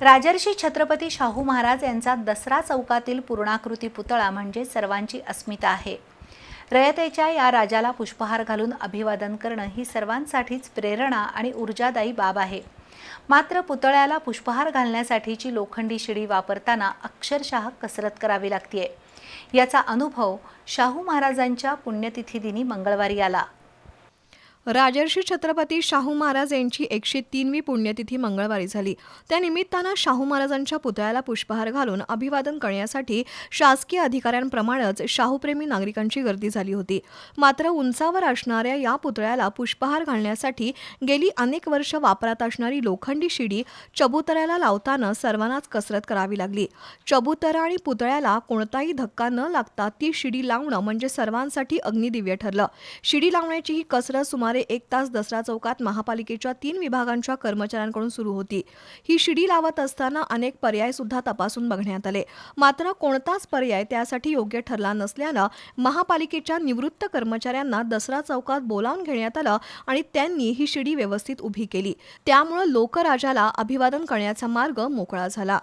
राजर्षी छत्रपती शाहू महाराज यांचा दसरा चौकातील पूर्णाकृती पुतळा म्हणजे सर्वांची अस्मिता आहे. रयतेच्या या राजाला पुष्पहार घालून अभिवादन करणं ही सर्वांसाठीच प्रेरणा आणि ऊर्जादायी बाब आहे. मात्र पुतळ्याला पुष्पहार घालण्यासाठीची लोखंडी शिडी वापरताना अक्षरशः कसरत करावी लागते याचा अनुभव शाहू महाराजांच्या पुण्यतिथी दिनी मंगळवारी आला. राजर्षी छत्रपती शाहू महाराज यांची एकशे तीनवी पुण्यतिथी मंगळवारी झाली. त्या निमित्तानं शाहू महाराजांच्या पुतळ्याला पुष्पहार घालून अभिवादन करण्यासाठी शासकीय अधिकाऱ्यांप्रमाणेच शाहूप्रेमी नागरिकांची गर्दी झाली होती. मात्र उंचावर असणाऱ्या या पुतळ्याला पुष्पहार घालण्यासाठी गेली अनेक वर्ष वापरात असणारी लोखंडी शिडी चबुतऱ्याला लावताना सर्वांनाच कसरत करावी लागली. चबुतरा आणि पुतळ्याला कोणताही धक्का न लागता ती शिडी लावणं म्हणजे सर्वांसाठी अग्निदिव्य ठरलं. शिडी लावण्याची ही कसरत सुमारे सुमारे एक तास दसरा चौकात महापालिकेच्या तीन विभागांच्या कर्मचाऱ्यांकडून सुरू होती. ही शिडी लावत असताना अनेक पर्याय सुद्धा तपासून बघण्यात आले. मात्र कोणताच पर्याय त्यासाठी योग्य ठरला नसल्यानं महापालिकेच्या निवृत्त कर्मचाऱ्यांना दसरा चौकात बोलावून घेण्यात आलं आणि त्यांनी ही शिडी व्यवस्थित उभी केली. त्यामुळे लोकराजाला अभिवादन करण्याचा मार्ग मोकळा झाला.